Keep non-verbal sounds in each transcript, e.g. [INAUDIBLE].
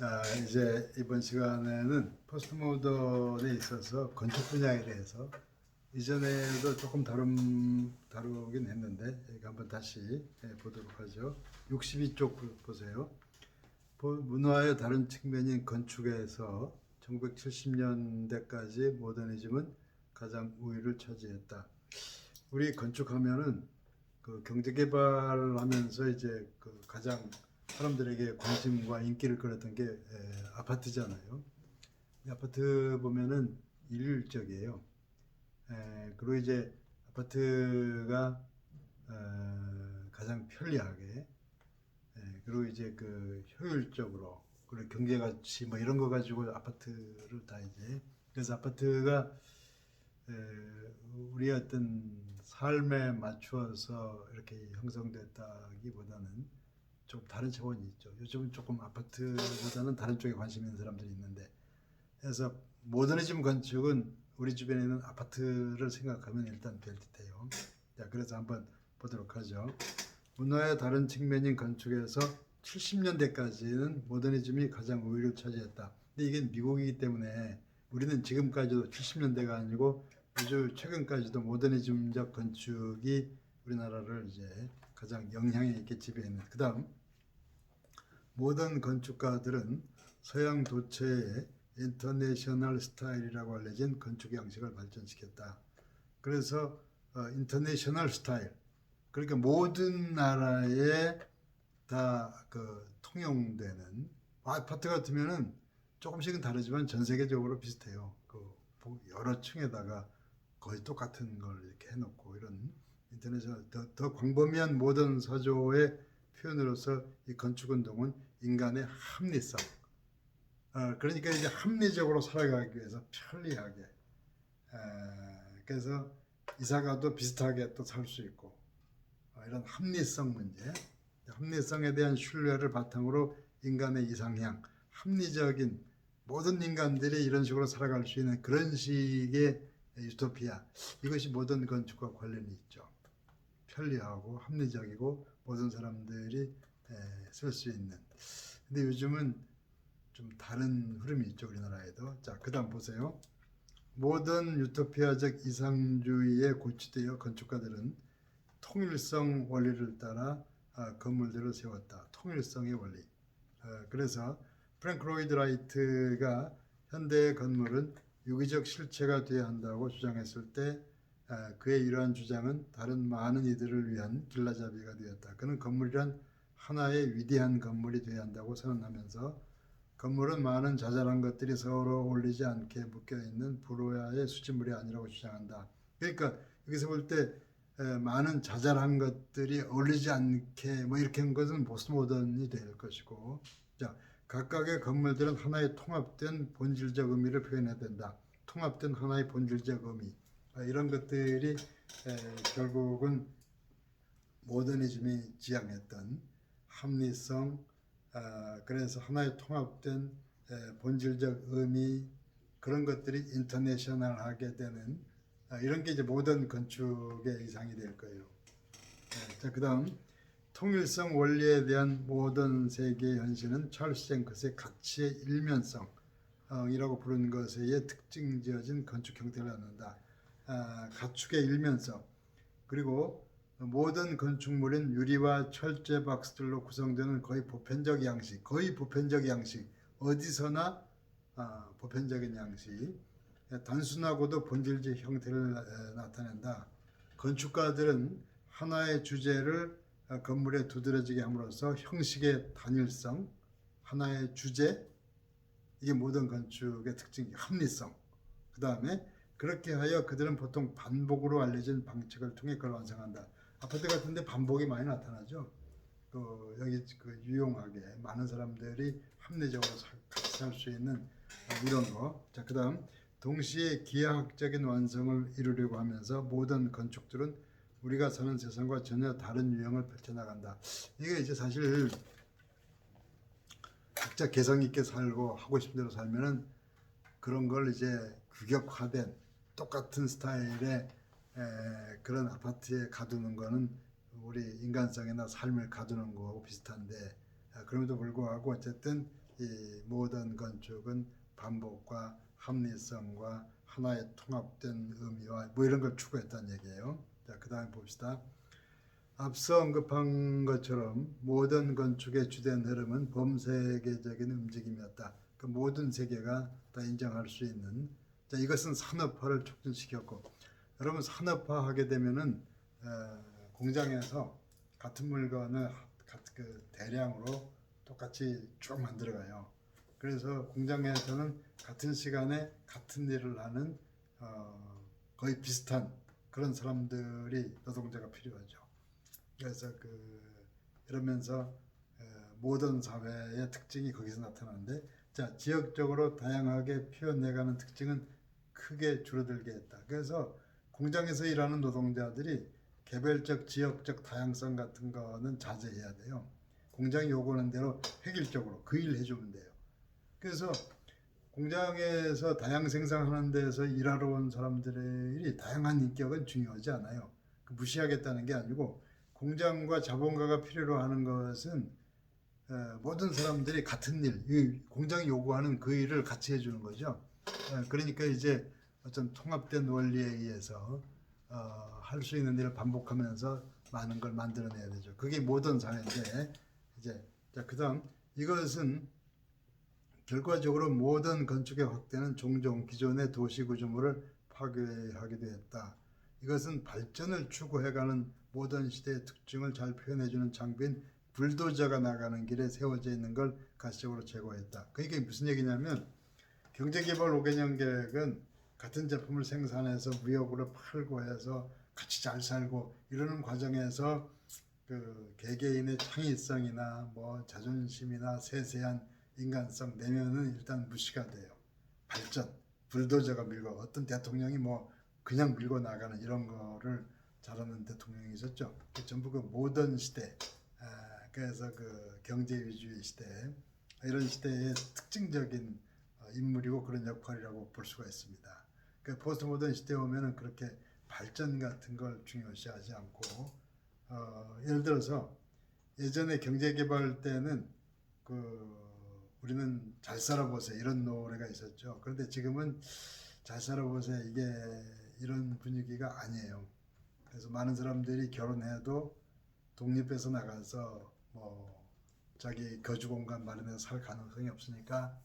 아, 이제 이번 시간에는 포스트 모던에 있어서 건축 분야에 대해서 이전에도 조금 다룬 다루긴 했는데 한번 다시 예, 보도록 하죠. 62쪽 보세요. 보- 문화의 다른 측면인 건축에서 1970년대까지 모더니즘은 가장 우위를 차지했다. 우리 건축하면은 그 경제 개발을 하면서 이제 그 가장 사람들에게 관심과 인기를 끌었던 게 에, 아파트잖아요. 이 아파트 보면은 일률적이에요. 에, 그리고 이제 아파트가 어, 가장 편리하게 에, 그리고 이제 그 효율적으로 그리고 경제 가치 뭐 이런 거 가지고 아파트를 다 이제 그래서 아파트가 에, 우리의 어떤 삶에 맞추어서 이렇게 형성됐다기보다는 좀 다른 차원이 있죠. 요즘은 조금 아파트보다는 다른 쪽에 관심 있는 사람들이 있는데 그래서 모더니즘 건축은 우리 주변에 있는 아파트를 생각하면 일단 될 듯해요. 자, 그래서 한번 보도록 하죠. 문화의 다른 측면인 건축에서 70년대까지는 모더니즘이 가장 우위를 차지했다. 근데 이게 미국이기 때문에 우리는 지금까지도 70년대가 아니고 아주 최근까지도 모더니즘적 건축이 우리나라를 이제 가장 영향이 있게 지배했는. 그 다음 모던 건축가들은 서양 도처의 인터내셔널 스타일이라고 알려진 건축 양식을 발전시켰다. 그래서 어, 인터내셔널 스타일. 그러니까 모든 나라에 다 그 통용되는 아파트 같으면은 조금씩은 다르지만 전 세계적으로 비슷해요. 그 여러 층에다가 거의 똑같은 걸 이렇게 해놓고 이런 인터내셔널 더, 더 광범위한 모던 사조의 표현으로서 이 건축 운동은 인간의 합리성. 어, 그러니까 이제 합리적으로 살아가기 위해서 편리하게. 에, 그래서 이사가도 비슷하게 또 살 수 있고 어, 이런 합리성 문제, 합리성에 대한 신뢰를 바탕으로 인간의 이상향, 합리적인 모든 인간들이 이런 식으로 살아갈 수 있는 그런 식의 유토피아 이것이 모든 건축과 관련이 있죠. 편리하고 합리적이고 모든 사람들이 쓸 수 있는. 근데 요즘은 좀 다른 흐름이 있죠 우리나라에도. 자 그다음 보세요. 모든 유토피아적 이상주의에 고취되어 건축가들은 통일성 원리를 따라 아, 건물들을 세웠다. 통일성의 원리. 어, 그래서 프랭크 로이드 라이트가 현대의 건물은 유기적 실체가 되어야 한다고 주장했을 때 아, 그의 이러한 주장은 다른 많은 이들을 위한 길라잡이가 되었다. 그는 건물이란 하나의 위대한 건물이 되어야 한다고 선언하면서 건물은 많은 자잘한 것들이 서로 어울리지 않게 묶여 있는 불호야의 수치물이 아니라고 주장한다. 그러니까 여기서 볼 때 많은 자잘한 것들이 어울리지 않게 뭐 이렇게 한 것은 포스트 모던이 될 것이고 자 각각의 건물들은 하나의 통합된 본질적 의미를 표현해야 된다. 통합된 하나의 본질적 의미 아, 이런 것들이 에, 결국은 모더니즘이 지향했던 합리성 아, 그래서 하나의 통합된 에, 본질적 의미 그런 것들이 인터내셔널하게 되는 아, 이런 게 이제 모던 건축의 이상이 될 거예요. 네, 자 그다음 통일성 원리에 대한 모던 세계의 현실은 찰스 쟁크스의 가치의 일면성이라고 부르는 것에 특징 지어진 건축 형태를 갖는다. 아, 가축의 일면성 그리고 모든 건축물은 유리와 철제 박스들로 구성되는 거의 보편적 양식, 거의 보편적 양식, 어디서나 아, 보편적인 양식, 단순하고도 본질적 형태를 에, 나타낸다. 건축가들은 하나의 주제를 아, 건물에 두드러지게 함으로써 형식의 단일성, 하나의 주제, 이게 모든 건축의 특징이 합리성. 그 다음에 그렇게 하여 그들은 보통 반복으로 알려진 방식을 통해 그걸 완성한다. 아파트 같은데 반복이 많이 나타나죠. 그 여기 그 유용하게 많은 사람들이 합리적으로 사- 같이 살 수 있는 어, 이런 거. 자, 그다음 동시에 기하학적인 완성을 이루려고 하면서 모든 건축들은 우리가 사는 세상과 전혀 다른 유형을 펼쳐나간다. 이게 이제 사실 각자 개성 있게 살고 하고 싶은 대로 살면은 그런 걸 이제 규격화된 똑같은 스타일의 에, 그런 아파트에 가두는 거는 우리 인간성이나 삶을 가두는 거하고 비슷한데 아, 그럼에도 불구하고 어쨌든 이 모던 건축은 반복과 합리성과 하나의 통합된 의미와 뭐 이런 걸 추구했다는 얘기예요. 자, 그 다음에 봅시다. 앞서 언급한 것처럼 모든 건축의 주된 흐름은 범세계적인 움직임이었다. 그 모든 세계가 다 인정할 수 있는 자, 이것은 산업화를 촉진시켰고 여러분 산업화하게 되면은 어, 공장에서 같은 물건을 가- 그 대량으로 똑같이 쭉 만들어가요. 그래서 공장에서는 같은 시간에 같은 일을 하는 어, 거의 비슷한 그런 사람들이 노동자가 필요하죠. 그래서 그 이러면서 어, 모든 사회의 특징이 거기서 나타나는데 자 지역적으로 다양하게 표현해가는 특징은 크게 줄어들게 했다. 그래서 공장에서 일하는 노동자들이 개별적 지역적 다양성 같은 거는 자제해야 돼요. 공장이 요구하는 대로 획일적으로 그 일 해주면 돼요. 그래서 공장에서 다양 생산하는 데서 일하러 온 사람들의 다양한 인격은 중요하지 않아요. 그 무시하겠다는 게 아니고 공장과 자본가가 필요로 하는 것은 어, 모든 사람들이 같은 일, 이 공장이 요구하는 그 일을 같이 해주는 거죠. 어, 그러니까 이제 어떤 통합된 원리에 의해서 어, 할 수 있는 일을 반복하면서 많은 걸 만들어내야 되죠. 그게 모든 사회인데 이제 자 그다음 이것은 결과적으로 모든 건축의 확대는 종종 기존의 도시 구조물을 파괴하기도 했다. 이것은 발전을 추구해가는 모던 시대의 특징을 잘 표현해주는 장비인 불도저가 나가는 길에 세워져 있는 걸 가시적으로 제거했다. 그게 무슨 얘기냐면 경제개발 5개년 계획은 같은 제품을 생산해서 무역으로 팔고 해서 같이 잘 살고 이러는 과정에서 그 개개인의 창의성이나 뭐 자존심이나 세세한 인간성 내면은 일단 무시가 돼요. 발전, 불도저가 밀고 어떤 대통령이 뭐 그냥 밀고 나가는 이런 거를 잘하는 대통령이 있었죠. 그 전부 그 모던 시대, 아, 그래서 그 경제 위주의 시대 이런 시대의 특징적인 어, 인물이고 그런 역할이라고 볼 수가 있습니다. 그 포스트 모던 시대에 오면은 그렇게 발전 같은 걸 중요시하지 않고 어, 예를 들어서 예전에 경제 개발 때는 그 우리는 잘 살아보세요 이런 노래가 있었죠. 그런데 지금은 잘 살아보세요 이게 이런 분위기가 아니에요. 그래서 많은 사람들이 결혼해도 독립해서 나가서 뭐 자기 거주 공간 마련해서 살 가능성이 없으니까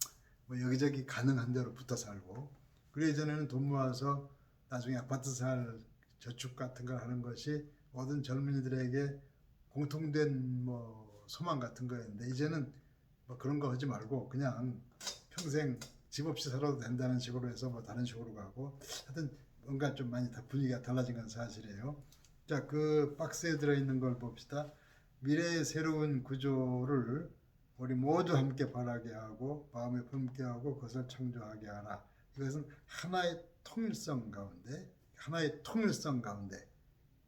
뭐 여기저기 가능한 대로 붙어 살고 그리고 예전에는 돈 모아서 나중에 아파트 살 저축 같은 걸 하는 것이 모든 젊은이들에게 공통된 뭐 소망 같은 거였는데 이제는 뭐 그런 거 하지 말고 그냥 평생 집 없이 살아도 된다는 식으로 해서 뭐 다른 식으로 가고 하여튼 뭔가 좀 많이 다 분위기가 달라진 건 사실이에요. 자, 그 박스에 들어있는 걸 봅시다. 미래의 새로운 구조를 우리 모두 함께 바라게 하고 마음에 품게 하고 그것을 창조하게 하라. 이것은 하나의 통일성 가운데 하나의 통일성 가운데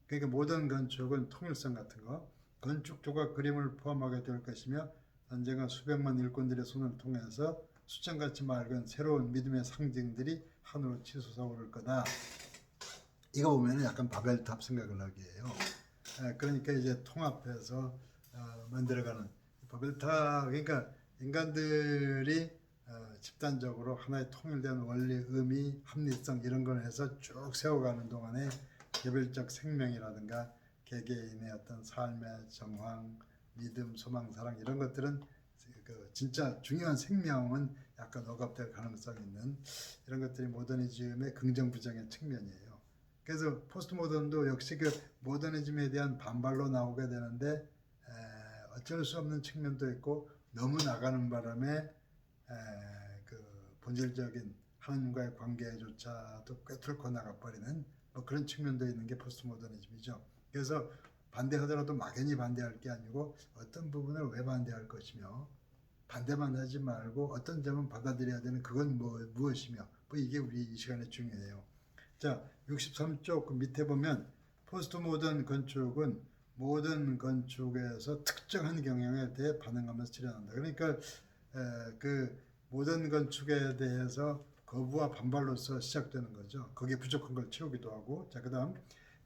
그러니까 모든 건축은 통일성 같은 거 건축 조각 그림을 포함하게 될 것이며 언젠가 수백만 일꾼들의 손을 통해서 수천같이 맑은 새로운 믿음의 상징들이 하늘로 치솟아 오를 거다. 이거 보면 약간 바벨탑 생각을 하게 해요. 에, 그러니까 이제 통합해서 어, 만들어가는 바벨탑 그러니까 인간들이 어, 집단적으로 하나의 통일된 원리, 의미, 합리성 이런 걸 해서 쭉 세워가는 동안에 개별적 생명이라든가 개개인의 어떤 삶의 정황, 믿음, 소망, 사랑 이런 것들은 그 진짜 중요한 생명은 약간 억압될 가능성이 있는 이런 것들이 모더니즘의 긍정 부정의 측면이에요. 그래서 포스트 모던도 역시 그 모더니즘에 대한 반발로 나오게 되는데 에, 어쩔 수 없는 측면도 있고 너무 나가는 바람에 에, 그 본질적인 하나님과의 관계조차도 꿰뚫고 나가버리는 뭐 그런 측면도 있는 게 포스트 모더니즘이죠. 그래서 반대하더라도 막연히 반대할 게 아니고 어떤 부분을 왜 반대할 것이며 반대만 하지 말고 어떤 점은 받아들여야 되는 그건 뭐, 무엇이며 뭐 이게 우리 이 시간에 중요해요. 자, 63쪽 그 밑에 보면 포스트 모던 건축은 모든 건축에서 특정한 경향에 대해 반응하면서 실현한다. 그러니까 에, 그 모든 건축에 대해서 거부와 반발로서 시작되는 거죠. 거기에 부족한 걸 채우기도 하고. 자, 그다음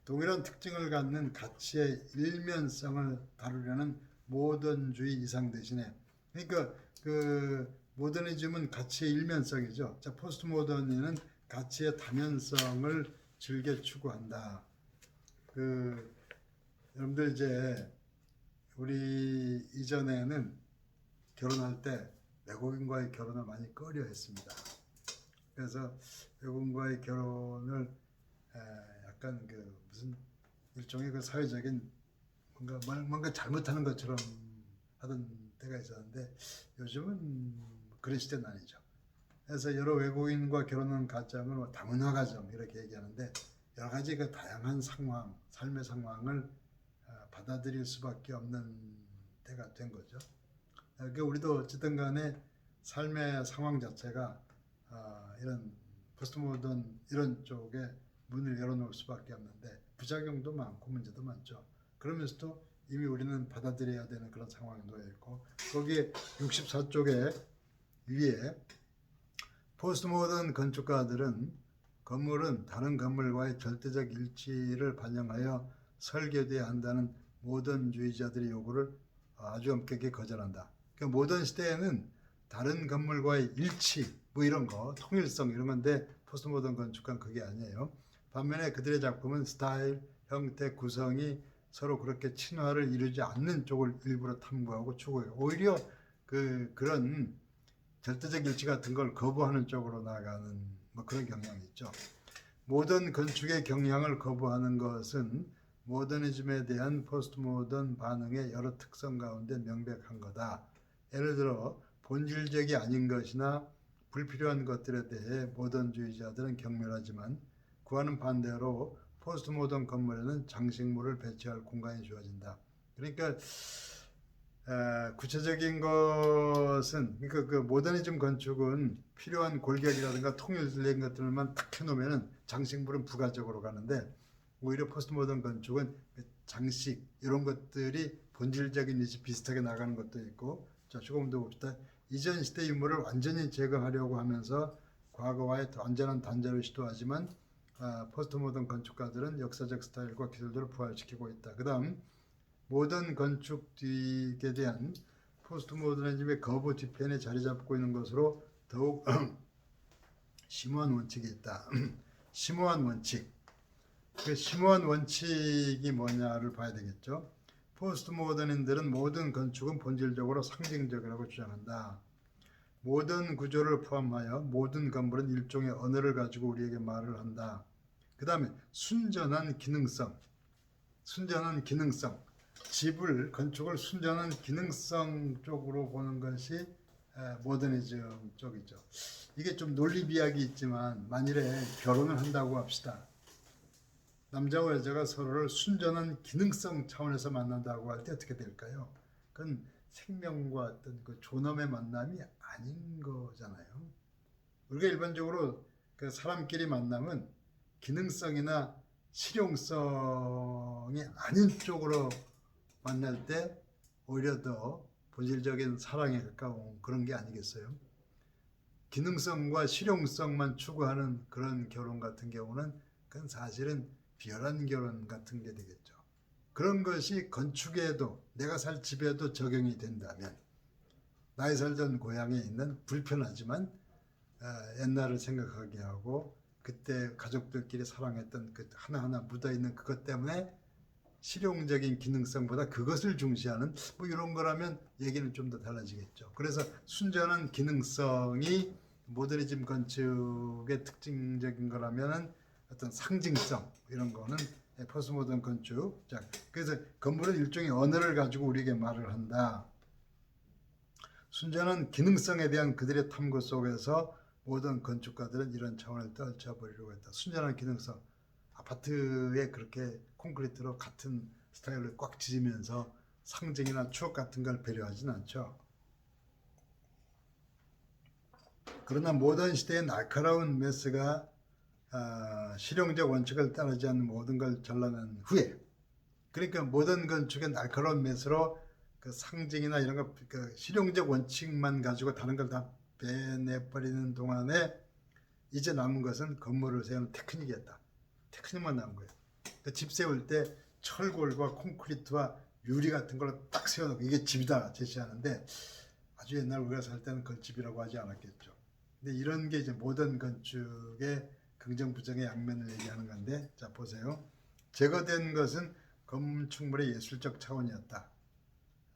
동일한 특징을 갖는 가치의 일면성을 다루려는 모던주의 이상 대신에 그러니까 그 모더니즘은 가치의 일면성이죠. 자, 포스트 모더니는 가치의 다면성을 즐겨 추구한다. 그 여러분들 이제 우리 이전에는 결혼할 때 외국인과의 결혼을 많이 꺼려 했습니다. 그래서 외국인과의 결혼을 에, 약간 그 무슨 일종의 그 사회적인 뭔가 뭔- 뭔가 잘못하는 것처럼 하던 때가 있었는데 요즘은 그런 시대는 아니죠. 그래서 여러 외국인과 결혼한 가정을 뭐 다문화 가정 이렇게 얘기하는데 여러 가지 그 다양한 상황, 삶의 상황을 아, 받아들일 수밖에 없는 때가 된 거죠. 아, 그 우리도 어쨌든 간에 삶의 상황 자체가 아, 이런 포스트 모던 이런 쪽에 문을 열어놓을 수밖에 없는데 부작용도 많고 문제도 많죠. 그러면서도 이미 우리는 받아들여야 되는 그런 상황에 놓여 있고 거기에 64쪽에 위에 포스트 모던 건축가들은 건물은 다른 건물과의 절대적 일치를 반영하여 설계돼야 한다는 모던주의자들의 요구를 아주 엄격히 거절한다. 그 모던 시대에는 다른 건물과의 일치 뭐 이런 거 통일성 이런 건데 포스트 모던 건축가는 그게 아니에요. 반면에 그들의 작품은 스타일, 형태, 구성이 서로 그렇게 친화를 이루지 않는 쪽을 일부러 탐구하고 추구해요. 오히려 그 그런 절대적 일치 같은 걸 거부하는 쪽으로 나가는 뭐 그런 경향이 있죠. 모던 건축의 경향을 거부하는 것은 모더니즘에 대한 포스트 모던 반응의 여러 특성 가운데 명백한 거다. 예를 들어 본질적이 아닌 것이나 불필요한 것들에 대해 모던주의자들은 경멸하지만 그와는 반대로 포스트 모던 건물에는 장식물을 배치할 공간이 주어진다. 그러니까 에, 구체적인 것은 그러니까 그 모더니즘 건축은 필요한 골격이라든가 통일된 것들만 딱 해놓으면은 장식물은 부가적으로 가는데 오히려 포스트 모던 건축은 그 장식 이런 것들이 본질적인 이지 비슷하게 나가는 것도 있고 자 조금 더 봅시다. 이전 시대 유물을 완전히 제거하려고 하면서 과거와의 완전한 단절을 시도하지만 아, 포스트 모던 건축가들은 역사적 스타일과 기술들을 부활시키고 있다. 그다음 모던 건축 뒤에 대한 포스트 모더니즘의 거부 뒤편에 자리 잡고 있는 것으로 더욱 [CLEARS THROAT] 심오한 원칙이 있다. [CLEARS THROAT] 심오한 원칙. 그 심오한 원칙이 뭐냐를 봐야 되겠죠. 포스트 모더닌들은 모든 건축은 본질적으로 상징적이라고 주장한다. 모든 구조를 포함하여 모든 건물은 일종의 언어를 가지고 우리에게 말을 한다. 그 다음에 순전한 기능성. 순전한 기능성. 집을 건축을 순전한 기능성 쪽으로 보는 것이 에, 모더니즘 쪽이죠. 이게 좀 논리 비약이 있지만 만일에 결혼을 한다고 합시다. 남자와 여자가 서로를 순전한 기능성 차원에서 만난다고 할 때 어떻게 될까요? 그건 생명과 어떤 그 존엄의 만남이 아닌 거잖아요. 우리가 일반적으로 그 사람끼리 만남은 기능성이나 실용성이 아닌 쪽으로 만날 때 오히려 더 본질적인 사랑에 가까운 그런 게 아니겠어요? 기능성과 실용성만 추구하는 그런 결혼 같은 경우는 그건 사실은 비열한 결혼 같은 게 되겠죠. 그런 것이 건축에도 내가 살 집에도 적용이 된다면 나의 살던 고향에 있는 불편하지만 아, 옛날을 생각하게 하고 그때 가족들끼리 사랑했던 그 하나하나 묻어 있는 그것 때문에 실용적인 기능성보다 그것을 중시하는 뭐 이런 거라면 얘기는 좀 더 달라지겠죠. 그래서 순전한 기능성이 모더니즘 건축의 특징적인 거라면은 어떤 상징성 이런 거는 포스트 모던 건축. 자, 그래서 건물은 일종의 언어를 가지고 우리에게 말을 한다. 순전한 기능성에 대한 그들의 탐구 속에서 모든 건축가들은 이런 차원을 떨쳐버리려고 했다. 순전한 기능성. 아파트에 그렇게 콘크리트로 같은 스타일을 꽉 지으면서 상징이나 추억 같은 걸 배려하진 않죠. 그러나 모던 시대의 날카로운 메스가 아, 실용적 원칙을 따르지 않는 모든 걸 전라낸 후에 그러니까 모던 건축의 날카로운 메스로 그 상징이나 이런 거 그 실용적 원칙만 가지고 다른 걸 다 빼내버리는 동안에 이제 남은 것은 건물을 세우는 테크닉이었다. 테크닉만 남은 거예요. 그집 세울 때 철골과 콘크리트와 유리 같은 걸로 딱 세워놓고 이게 집이다 제시하는데 아주 옛날 우리가 살 때는 걸집이라고 하지 않았겠죠. 근데 이런 게 이제 모던 건축의 긍정 부정의 양면을 얘기하는 건데 자 보세요. 제거된 것은 건축물의 예술적 차원이었다.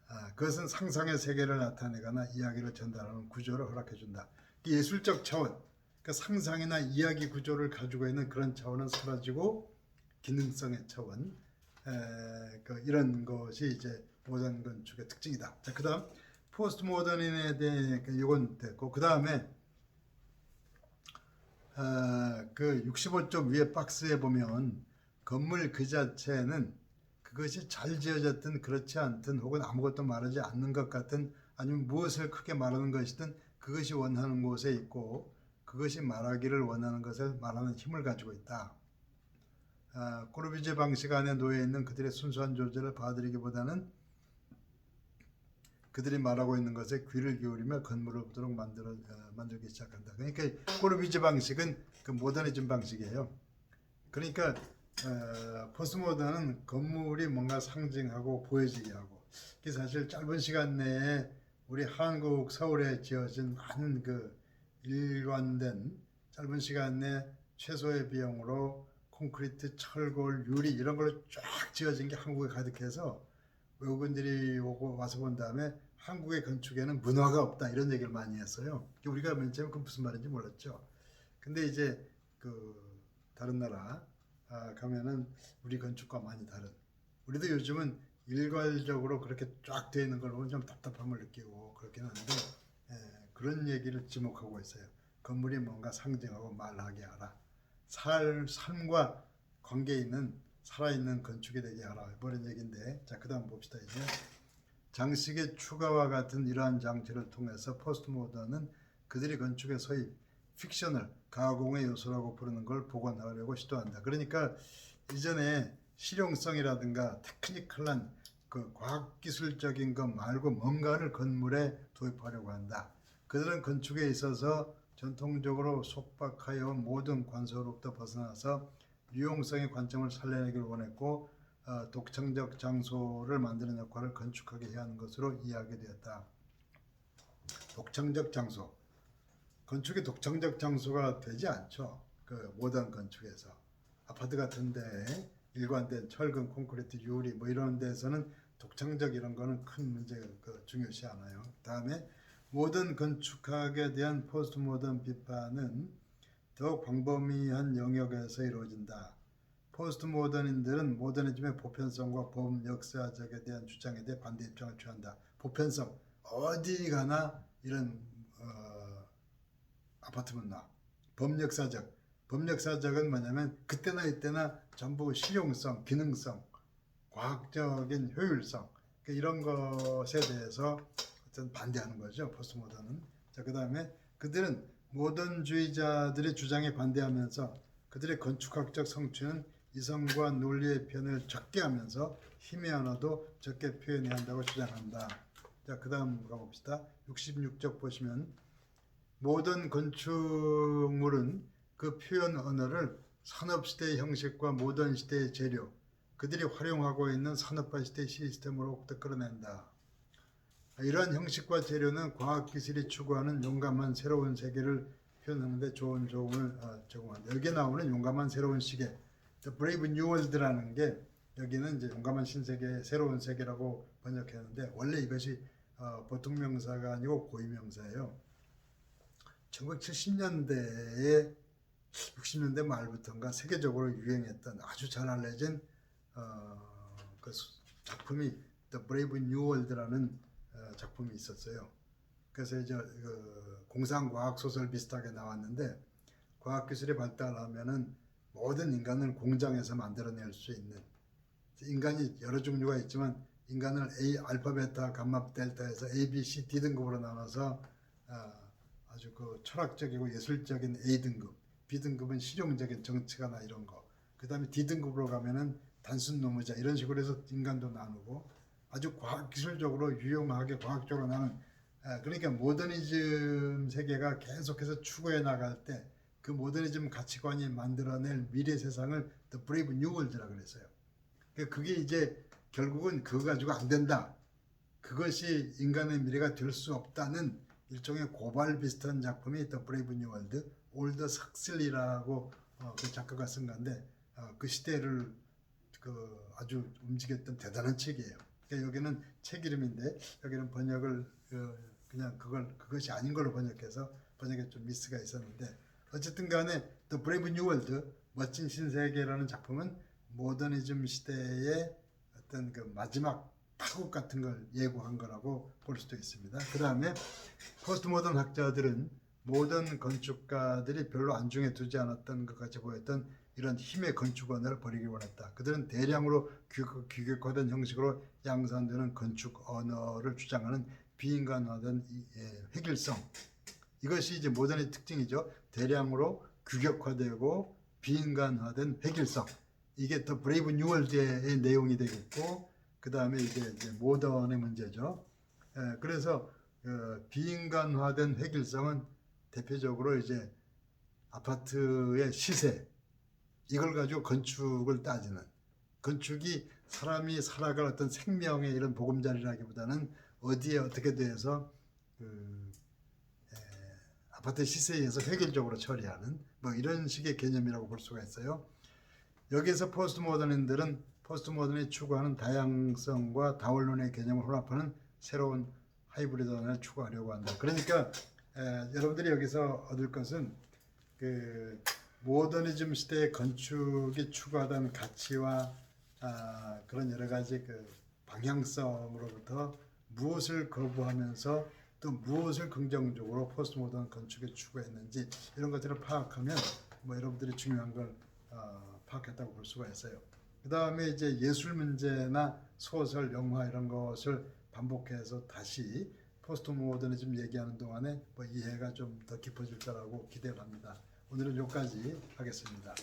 아, 그것은 상상의 세계를 나타내거나 이야기를 전달하는 구조를 허락해 준다. 예술적 차원, 그 상상이나 이야기 구조를 가지고 있는 그런 차원은 사라지고 기능성의 차원, 에, 그 이런 것이 이제 모던 건축의 특징이다. 자, 그다음 포스트 모던에 대해 그 이건 됐고 그 다음에 어, 그 65쪽 위에 박스에 보면 건물 그 자체는 그것이 잘 지어졌든 그렇지 않든 혹은 아무것도 말하지 않는 것 같든 아니면 무엇을 크게 말하는 것이든 그것이 원하는 곳에 있고 그것이 말하기를 원하는 것을 말하는 힘을 가지고 있다. 아, 꼬르비제 방식 안에 놓여 있는 그들의 순수한 존재를 봐드리기보다는 그들이 말하고 있는 것에 귀를 기울이며 건물을 보도록 만들어 어, 만들기 시작한다. 그러니까 꼬르비제 방식은 그 모더니즘 방식이에요. 그러니까 어, 포스모던은 건물이 뭔가 상징하고 보여지게 하고 이게 사실 짧은 시간 내에 우리 한국 서울에 지어진 많은 그 일관된 짧은 시간 내 최소의 비용으로 콘크리트, 철골, 유리 이런 걸로 쫙 지어진 게 한국에 가득해서 외국인들이 오고 와서 본 다음에 한국의 건축에는 문화가 없다 이런 얘기를 많이 했어요. 우리가 맨 처음에 그 무슨 말인지 몰랐죠. 근데 이제 그 다른 나라 아, 가면은 우리 건축과 많이 다른. 우리도 요즘은 일괄적으로 그렇게 쫙 되어 있는 걸 보면 좀 답답함을 느끼고 그렇긴 한데 예, 그런 얘기를 지목하고 있어요. 건물이 뭔가 상징하고 말하게 하라. 살 삶과 관계 있는 살아있는 건축이 되게 하라. 뭐 이런 얘기인데 자 그다음 봅시다 이제 장식의 추가와 같은 이러한 장치를 통해서 포스트 모던은 그들이 건축의 소위 픽션을 가공의 요소라고 부르는 걸 복원하려고 시도한다. 그러니까 이전에 실용성이라든가 테크니컬한 그 과학기술적인 것 말고 뭔가를 건물에 도입하려고 한다. 그들은 건축에 있어서 전통적으로 속박하여 모든 관소로부터 벗어나서 유용성의 관점을 살려내기를 원했고 어, 독창적 장소를 만드는 역할을 건축하게 해야 하는 것으로 이해하게 되었다. 독창적 장소. 건축이 독창적 장소가 되지 않죠. 그 모던 건축에서 아파트 같은데 일관된 철근, 콘크리트, 유리 뭐 이런 데서는 독창적 이런 거는 큰 문제 그 중요시 않아요. 다음에 모던 건축학에 대한 포스트 모던 비판은 더욱 광범위한 영역에서 이루어진다. 포스트 모더닌들은 모더니즘의 보편성과 범 역사적에 대한 주장에 대해 반대 입장을 취한다. 보편성 어디 가나 이런 어, 아파트면 나. 범역사적 범역사적은 뭐냐면 그때나 이때나 전부 실용성, 기능성, 과학적인 효율성 그 이런 것에 대해서 어떤 반대하는 거죠. 포스트 모던은. 자 그다음에 그들은 모던주의자들의 주장에 반대하면서 그들의 건축학적 성취는 이성과 논리의 편을 적게 하면서 힘이 하나도 적게 표현해야 한다고 주장한다. 자, 그 다음 가봅시다. 66쪽 보시면 모든 건축물은 그 표현 언어를 산업시대의 형식과 모던 시대의 재료, 그들이 활용하고 있는 산업화 시대 시스템으로부터 끌어낸다. 이러한 형식과 재료는 과학기술이 추구하는 용감한 새로운 세계를 표현하는데 좋은 조언을 어, 제공한다. 여기에 나오는 용감한 새로운 시계, The Brave New World라는 게 여기는 이제 용감한 신세계, 새로운 세계라고 번역했는데 원래 이것이 어, 보통 명사가 아니고 고유 명사예요. 1970년대에 60년대 말부터인가 세계적으로 유행했던 아주 잘 알려진 어, 그 작품이 The Brave New World라는 어, 작품이 있었어요. 그래서 이제 그 공상과학 소설 비슷하게 나왔는데 과학기술이 발달하면은 모든 인간을 공장에서 만들어낼 수 있는 인간이 여러 종류가 있지만 인간을 A 알파 베타 감마 델타에서 A, B, C, D 등급으로 나눠서 아, 아주 그 철학적이고 예술적인 A 등급, B 등급은 실용적인 정치가나 이런 거. 그 다음에 D 등급으로 가면은 단순 노무자 이런 식으로 해서 인간도 나누고 아주 과학 기술적으로 유용하게 과학적으로 나는 아, 그러니까 모더니즘 세계가 계속해서 추구해 나갈 때 그 모더니즘 가치관이 만들어낼 미래 세상을 The Brave New World라 그랬어요. 그러니까 그게 이제 결국은 그거 가지고 안 된다. 그것이 인간의 미래가 될 수 없다는 일종의 고발 비슷한 작품이 더 브레이브 뉴 월드 올더 삭슬리라고 어, 그 작가가 쓴 건데 어, 그 시대를 그 아주 움직였던 대단한 책이에요. 그러니까 여기는 책 이름인데 여기는 번역을 어, 그냥 그걸 그것이 아닌 걸로 번역해서 번역에 좀 미스가 있었는데 어쨌든 간에 더 브레이브 뉴 월드 멋진 신세계라는 작품은 모더니즘 시대의 어떤 그 마지막 파국 같은 걸 예고한 거라고 볼 수도 있습니다. 그 다음에 포스트 모던 학자들은 모던 건축가들이 별로 안중에 두지 않았던 것 같이 보였던 이런 힘의 건축 언어를 버리기 원했다. 그들은 대량으로 규- 규격화된 형식으로 양산되는 건축 언어를 주장하는 비인간화된 이- 예, 획일성. 이것이 이제 모던의 특징이죠. 대량으로 규격화되고 비인간화된 획일성. 이게 더 브레이브 뉴월드의 내용이 되겠고 그 다음에 이제 모던의 문제죠. 예, 그래서 어, 비인간화된 획일성은 대표적으로 이제 아파트의 시세 이걸 가지고 건축을 따지는 건축이 사람이 살아갈 어떤 생명의 이런 보금자리라기보다는 어디에 어떻게 대해서 그 에, 아파트 시세에 의해서 획일적으로 처리하는 뭐 이런 식의 개념이라고 볼 수가 있어요. 여기서 포스트 모더닌들은 포스트 모던이 추구하는 다양성과 다원론의 개념을 혼합하는 새로운 하이브리드원을 추구하려고 한다. 그러니까 에, 여러분들이 여기서 얻을 것은 그 모더니즘 시대의 건축이 추구하던 가치와 아, 그런 여러 가지 그 방향성으로부터 무엇을 거부하면서 또 무엇을 긍정적으로 포스트 모던 건축에 추구했는지 이런 것들을 파악하면 뭐 여러분들이 중요한 걸 어, 파악했다고 볼 수가 있어요. 그 다음에 이제 예술 문제나 소설, 영화 이런 것을 반복해서 다시 포스트 모더니즘 얘기하는 동안에 뭐 이해가 좀 더 깊어질 거라고 기대를 합니다. 오늘은 여기까지 하겠습니다.